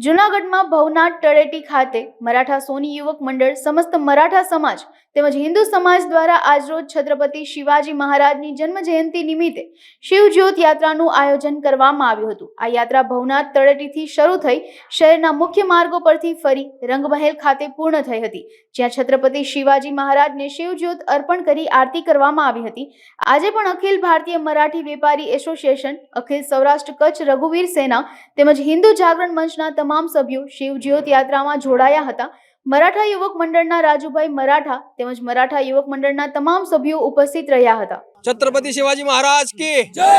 જૂનાગઢમાં ભવનાથ તળેટી ખાતે મરાઠા સોની યુવક મંડળ સમસ્ત મરાઠા સમાજ તેમજ હિન્દુ સમાજ દ્વારા આજરોજ છત્રપતિ શિવાજી મહારાજની જન્મ જયંતિ નિમિત્તે શિવજ્યોત યાત્રાનું આયોજન કરવામાં આવ્યું હતું. આ યાત્રા ભવનાથ તળેટીથી શરૂ થઈ શહેરના મુખ્ય માર્ગો પરથી ફરી રંગમહેલ ખાતે પૂર્ણ થઈ હતી. જ્યાં છત્રપતિ શિવાજી મહારાજને શિવજ્યોત અર્પણ કરી આરતી કરવામાં આવી હતી. આજે પણ અખિલ ભારતીય મરાઠી વેપારી એસોસિએશન, અખિલ સૌરાષ્ટ્ર કચ્છ રઘુવીર સેના તેમજ હિન્દુ જાગરણ મંચના તમામ તમામ સભ્યો શિવ જ્યોત યાત્રામાં જોડાયા હતા. મરાઠા યુવક મંડળના રાજુભાઈ મરાઠા તેમજ મરાઠા યુવક મંડળના તમામ સભ્યો ઉપસ્થિત રહ્યા હતા. છત્રપતિ શિવાજી મહારાજ કી? જય!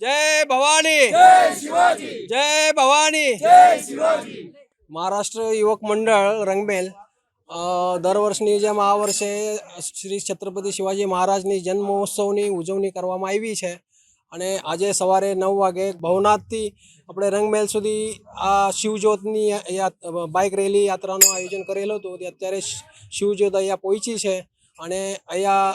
જય ભવાની! જય શિવાજી! જય ભવાની! જય શિવાજી! મહારાષ્ટ્ર યુવક મંડળ રંગમેલ દર વર્ષની જેમ આ વર્ષે શ્રી છત્રપતિ શિવાજી મહારાજની જન્મોત્સવની ઉજવણી કરવામાં આવી છે. અને આજે સવારે નવ વાગે ભવનાથથી આપણે રંગમહેલ સુધી આ શિવજ્યોતની બાઇક રેલી યાત્રાનું આયોજન કરેલું હતું. અત્યારે શિવજ્યોત અહીંયા પહોંચી છે અને અહીંયા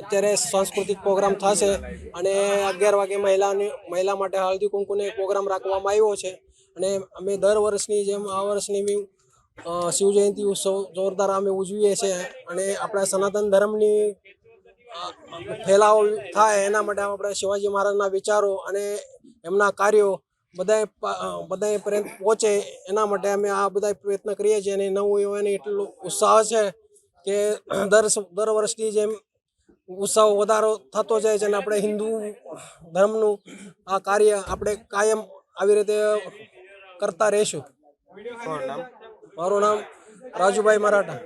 અત્યારે સાંસ્કૃતિક પ્રોગ્રામ થશે અને અગિયાર વાગે મહિલાને મહિલા માટે હળદી કુંકુને પ્રોગ્રામ રાખવામાં આવ્યો છે. અને અમે દર વર્ષની જેમ આ વર્ષની બી અ, શિવ જયંતિ ઉત્સવ જોરદાર અમે ઉજવીએ છીએ અને આપણા સનાતન ધર્મની ફેલાવો થાય એના માટે આપણે શિવાજી મહારાજના વિચારો અને એમના કાર્યો બધાએ બધાએ પર્યંત પહોંચે એના માટે અમે આ બધા પ્રયત્ન કરીએ છીએ અને નવું એવાને એટલો ઉત્સાહ છે કે દર દર વર્ષની જેમ ઉત્સાહ વધારો થતો જાય છે અને આપણે હિન્દુ ધર્મનું આ કાર્ય આપણે કાયમ આવી રીતે કરતા રહીશું. મારું નામ રાજુભાઈ મરાઠા.